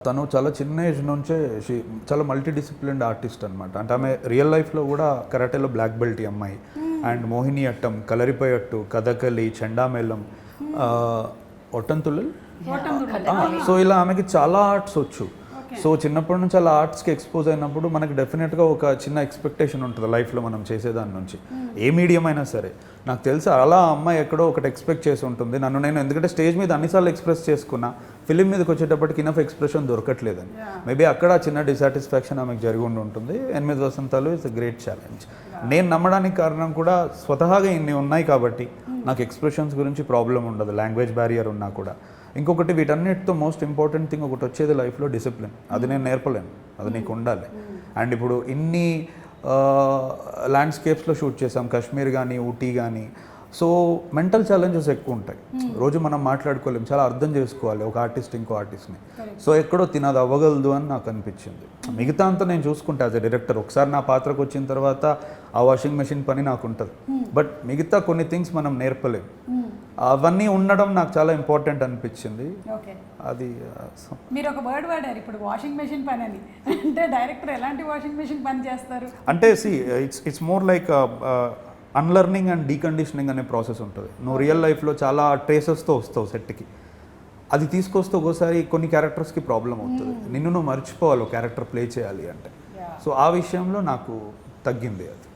తను చాలా చిన్న ఏజ్ నుంచే she- చాలా మల్టీ డిసిప్లిన్డ్ ఆర్టిస్ట్ అనమాట అంటే ఆమె రియల్ లైఫ్లో కూడా కరాటేలో బ్లాక్ బెల్ట్ అమ్మాయి. అండ్ మోహిని అట్టం కలరిపోయట్టు కథకలి చెండామేళం ఆ, ఒట్టంతుళ్ళల్ సో ఇలా ఆమెకి చాలా ఆర్ట్స్ వచ్చు. సో చిన్నప్పటి నుంచి అలా ఆర్ట్స్కి ఎక్స్పోజ్ అయినప్పుడు మనకి డెఫినెట్గా ఒక చిన్న ఎక్స్పెక్టేషన్ ఉంటుంది లైఫ్లో మనం చేసేదాని నుంచి. ఏ మీడియం అయినా సరే. నాకు తెలిసి అలా అమ్మాయి ఎక్కడో ఒకటి ఎక్స్పెక్ట్ చేసి ఉంటుంది. నన్ను నేను ఎందుకంటే స్టేజ్ మీద అన్నిసార్లు ఎక్స్ప్రెస్ చేసుకున్నా ఫిలిం మీదకి వచ్చేటప్పటికి ఇనఫ్ ఎక్స్ప్రెషన్ దొరకట్లేదని. మేబీ అక్కడ చిన్న డిసాటిస్ఫాక్షన్ ఆమెకు జరిగి ఉండి ఉంటుంది. ఎనిమిది వసంతాలు ఇట్స్ గ్రేట్ ఛాలెంజ్ నేను నమ్మడానికి కారణం కూడా స్వతహాగా ఇన్ని ఉన్నాయి కాబట్టి నాకు ఎక్స్ప్రెషన్స్ గురించి ప్రాబ్లం ఉండదు. లాంగ్వేజ్ బ్యారియర్ ఉన్నా కూడా. ఇంకొకటి వీటన్నిటితో మోస్ట్ ఇంపార్టెంట్ థింగ్ ఒకటి వచ్చేది లైఫ్లో డిసిప్లిన్ అది నేను నేర్పలేను. అది నీకు ఉండాలి. అండ్ ఇప్పుడు ఇన్ని ల్యాండ్స్కేప్స్లో షూట్ చేసాం కాశ్మీర్ కానీ ఊటీ కానీ సో మెంటల్ ఛాలెంజెస్ ఎక్కువ ఉంటాయి. రోజు మనం మాట్లాడుకోలేం. చాలా అర్థం చేసుకోవాలి ఒక ఆర్టిస్ట్ ఇంకో ఆర్టిస్ట్ని సో ఎక్కడో తినది అవ్వగలదు అని నాకు అనిపించింది. మిగతా అంతా నేను చూసుకుంటా యాజ్ ఎ డైరెక్టర్ ఒకసారి నా పాత్రకు వచ్చిన తర్వాత ఆ వాషింగ్ మెషిన్ పని నాకు ఉంటుంది. బట్ మిగతా కొన్ని థింగ్స్ మనం నేర్పలేం. అవన్నీ ఉండడం నాకు చాలా ఇంపార్టెంట్ అనిపించింది. ఓకే. అది మీరు ఒక వర్డ్ వాడారు ఇప్పుడు వాషింగ్ మెషిన్ పని అని అంటే డైరెక్టర్ ఎలాంటి వాషింగ్ మెషిన్ పని చేస్తారు? అంటే see it's it's more like unlearning and deconditioning అనే ప్రాసెస్ ఉంటుంది. నువ్వు రియల్ లైఫ్లో చాలా ట్రేసెస్తో వస్తావు సెట్కి. అది తీసుకొస్తే ఒక్కోసారి కొన్ని క్యారెక్టర్స్కి ప్రాబ్లం అవుతుంది. నిన్ను నువ్వు మర్చిపోవాలి క్యారెక్టర్ ప్లే చేయాలి అంటే. సో ఆ విషయంలో నాకు తగ్గింది అది.